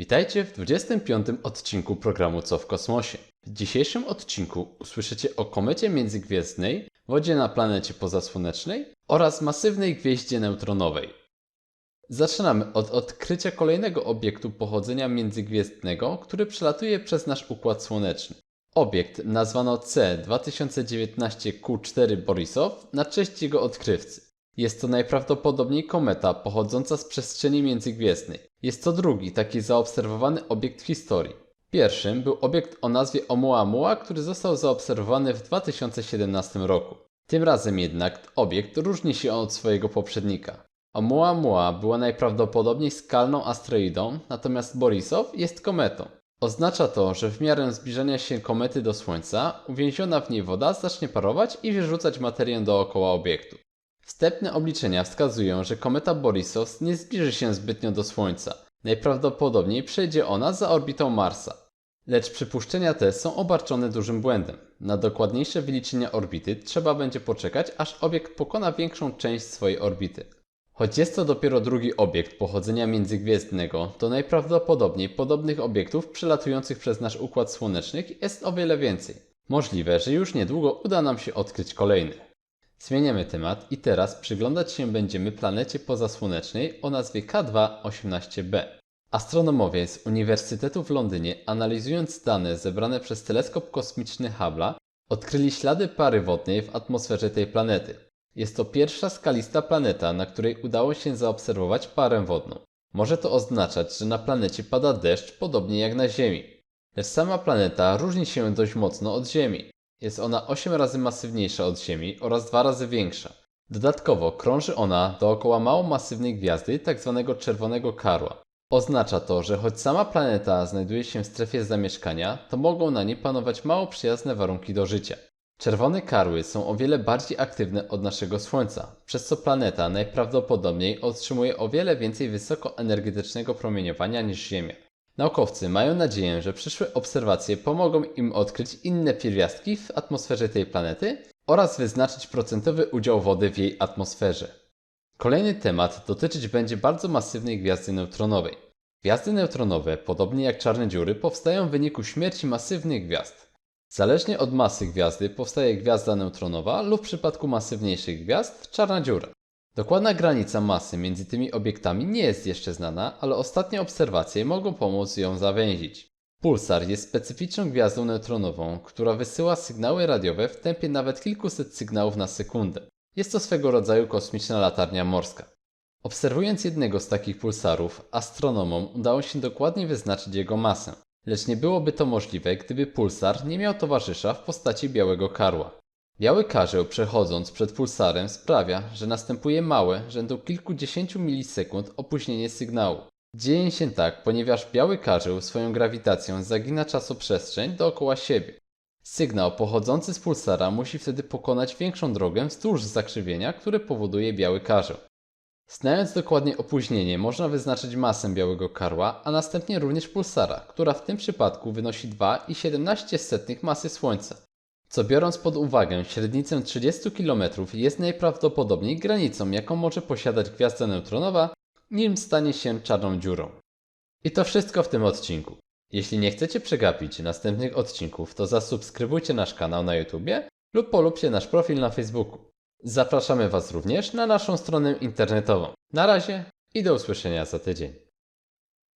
Witajcie w 25. odcinku programu Co w kosmosie. W dzisiejszym odcinku usłyszycie o komecie międzygwiezdnej, wodzie na planecie pozasłonecznej oraz masywnej gwieździe neutronowej. Zaczynamy od odkrycia kolejnego obiektu pochodzenia międzygwiezdnego, który przelatuje przez nasz Układ Słoneczny. Obiekt nazwano C2019Q4 Borisow na cześć jego odkrywcy. Jest to najprawdopodobniej kometa pochodząca z przestrzeni międzygwiezdnej. Jest to drugi taki zaobserwowany obiekt w historii. Pierwszym był obiekt o nazwie Oumuamua, który został zaobserwowany w 2017 roku. Tym razem jednak obiekt różni się od swojego poprzednika. Oumuamua była najprawdopodobniej skalną asteroidą, natomiast Borisow jest kometą. Oznacza to, że w miarę zbliżania się komety do Słońca, uwięziona w niej woda zacznie parować i wyrzucać materię dookoła obiektu. Wstępne obliczenia wskazują, że kometa Borisow nie zbliży się zbytnio do Słońca. Najprawdopodobniej przejdzie ona za orbitą Marsa. Lecz przypuszczenia te są obarczone dużym błędem. Na dokładniejsze wyliczenia orbity trzeba będzie poczekać, aż obiekt pokona większą część swojej orbity. Choć jest to dopiero drugi obiekt pochodzenia międzygwiezdnego, to najprawdopodobniej podobnych obiektów przelatujących przez nasz Układ Słoneczny jest o wiele więcej. Możliwe, że już niedługo uda nam się odkryć kolejny. Zmieniamy temat i teraz przyglądać się będziemy planecie pozasłonecznej o nazwie K2-18b. Astronomowie z Uniwersytetu w Londynie, analizując dane zebrane przez teleskop kosmiczny Hubble'a, odkryli ślady pary wodnej w atmosferze tej planety. Jest to pierwsza skalista planeta, na której udało się zaobserwować parę wodną. Może to oznaczać, że na planecie pada deszcz podobnie jak na Ziemi. Lecz sama planeta różni się dość mocno od Ziemi. Jest ona 8 razy masywniejsza od Ziemi oraz 2 razy większa. Dodatkowo krąży ona dookoła mało masywnej gwiazdy, tzw. czerwonego karła. Oznacza to, że choć sama planeta znajduje się w strefie zamieszkania, to mogą na niej panować mało przyjazne warunki do życia. Czerwone karły są o wiele bardziej aktywne od naszego Słońca, przez co planeta najprawdopodobniej otrzymuje o wiele więcej wysokoenergetycznego promieniowania niż Ziemia. Naukowcy mają nadzieję, że przyszłe obserwacje pomogą im odkryć inne pierwiastki w atmosferze tej planety oraz wyznaczyć procentowy udział wody w jej atmosferze. Kolejny temat dotyczyć będzie bardzo masywnej gwiazdy neutronowej. Gwiazdy neutronowe, podobnie jak czarne dziury, powstają w wyniku śmierci masywnych gwiazd. Zależnie od masy gwiazdy powstaje gwiazda neutronowa lub w przypadku masywniejszych gwiazd czarna dziura. Dokładna granica masy między tymi obiektami nie jest jeszcze znana, ale ostatnie obserwacje mogą pomóc ją zawęzić. Pulsar jest specyficzną gwiazdą neutronową, która wysyła sygnały radiowe w tempie nawet kilkuset sygnałów na sekundę. Jest to swego rodzaju kosmiczna latarnia morska. Obserwując jednego z takich pulsarów, astronomom udało się dokładnie wyznaczyć jego masę. Lecz nie byłoby to możliwe, gdyby pulsar nie miał towarzysza w postaci białego karła. Biały karzeł przechodząc przed pulsarem sprawia, że następuje małe, rzędu kilkudziesięciu milisekund opóźnienie sygnału. Dzieje się tak, ponieważ biały karzeł swoją grawitacją zagina czasoprzestrzeń dookoła siebie. Sygnał pochodzący z pulsara musi wtedy pokonać większą drogę wzdłuż zakrzywienia, które powoduje biały karzeł. Znając dokładnie opóźnienie, można wyznaczyć masę białego karła, a następnie również pulsara, która w tym przypadku wynosi 2,17 masy Słońca co biorąc pod uwagę średnicę 30 km jest najprawdopodobniej granicą, jaką może posiadać gwiazda neutronowa, nim stanie się czarną dziurą. I to wszystko w tym odcinku. Jeśli nie chcecie przegapić następnych odcinków, to zasubskrybujcie nasz kanał na YouTubie lub polubcie nasz profil na Facebooku. Zapraszamy Was również na naszą stronę internetową. Na razie i do usłyszenia za tydzień.